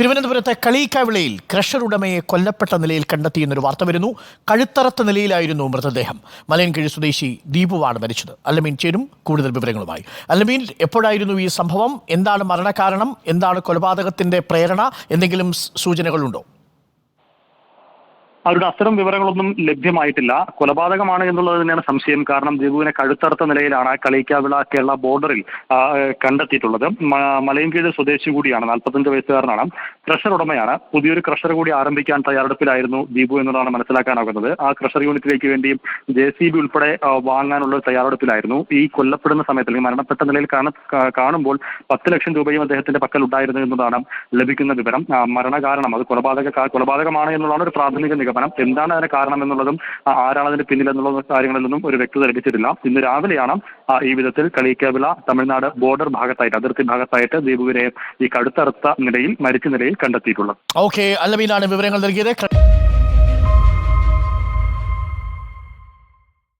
തിരുവനന്തപുരത്തെ കളീക്കാവിളയിൽ ക്രഷർ ഉടമയെ കൊല്ലപ്പെട്ട നിലയിൽ കണ്ടെത്തിയെന്നൊരു വാർത്ത വരുന്നു. കഴുത്തറത്ത നിലയിലായിരുന്നു മൃതദേഹം. മലയൻകിഴി സ്വദേശി ദീപുവാണ് മരിച്ചത്. അല്ലമീൻ ചേരും കൂടുതൽ വിവരങ്ങളുമായി. അല്ലമീൻ എപ്പോഴായിരുന്നു ഈ സംഭവം? എന്താണ് മരണകാരണം? എന്താണ് കൊലപാതകത്തിന്റെ പ്രേരണ? എന്തെങ്കിലും സൂചനകളുണ്ടോ? അവരുടെ അത്തരം വിവരങ്ങളൊന്നും ലഭ്യമായിട്ടില്ല. കൊലപാതകമാണ് എന്നുള്ളത് തന്നെയാണ് സംശയം. കാരണം ദീപുവിനെ കഴുത്തറുത്ത നിലയിലാണ് കളിക്കാവിള കേരള ബോർഡറിൽ കണ്ടെത്തിയിട്ടുള്ളത്. മ- മലയൻകീഴ് സ്വദേശി കൂടിയാണ് നാൽപ്പത്തഞ്ച് വയസ്സുകാരനാണ്. ക്രഷർ ഉടമയാണ്. പുതിയൊരു ക്രഷർ കൂടി ആരംഭിക്കാൻ തയ്യാറെടുപ്പിലായിരുന്നു ദീപു എന്നതാണ് മനസ്സിലാക്കാനാകുന്നത്. ആ ക്രഷർ യൂണിറ്റിലേക്ക് വേണ്ടിയും ജെ സി ബി ഉൾപ്പെടെ വാങ്ങാനുള്ള തയ്യാറെടുപ്പിലായിരുന്നു. ഈ കൊല്ലപ്പെടുന്ന സമയത്ത് അല്ലെങ്കിൽ മരണപ്പെട്ട നിലയിൽ കാണുമ്പോൾ പത്ത് ലക്ഷം രൂപയും അദ്ദേഹത്തിന്റെ പക്കൽ ഉണ്ടായിരുന്നു എന്നതാണ് ലഭിക്കുന്ന വിവരം. മരണകാരണം അത് കൊലപാതക കൊലപാതകമാണ് എന്നുള്ളതാണ് ഒരു പ്രാഥമിക നിഗമനം. എന്താണ് അതിന് കാരണം എന്നുള്ളതും ആരാണ് അതിന് പിന്നിലെന്നുള്ള കാര്യങ്ങളിലൊന്നും ഒരു വ്യക്തത ലഭിച്ചിട്ടില്ല. ഇന്ന് രാവിലെയാണ് ഈ വിധത്തിൽ കളിക്കാവിള തമിഴ്നാട് ബോർഡർ ഭാഗത്തായിട്ട് അതിർത്തി ഭാഗത്തായിട്ട് ദീപുവിനെ ഈ കടുത്തറുത്ത നിലയിൽ മരിച്ച നിലയിൽ കണ്ടെത്തിയിട്ടുള്ളത്. ഓക്കെ അല്ലമീനാണ് വിവരങ്ങൾ നൽകിയത്.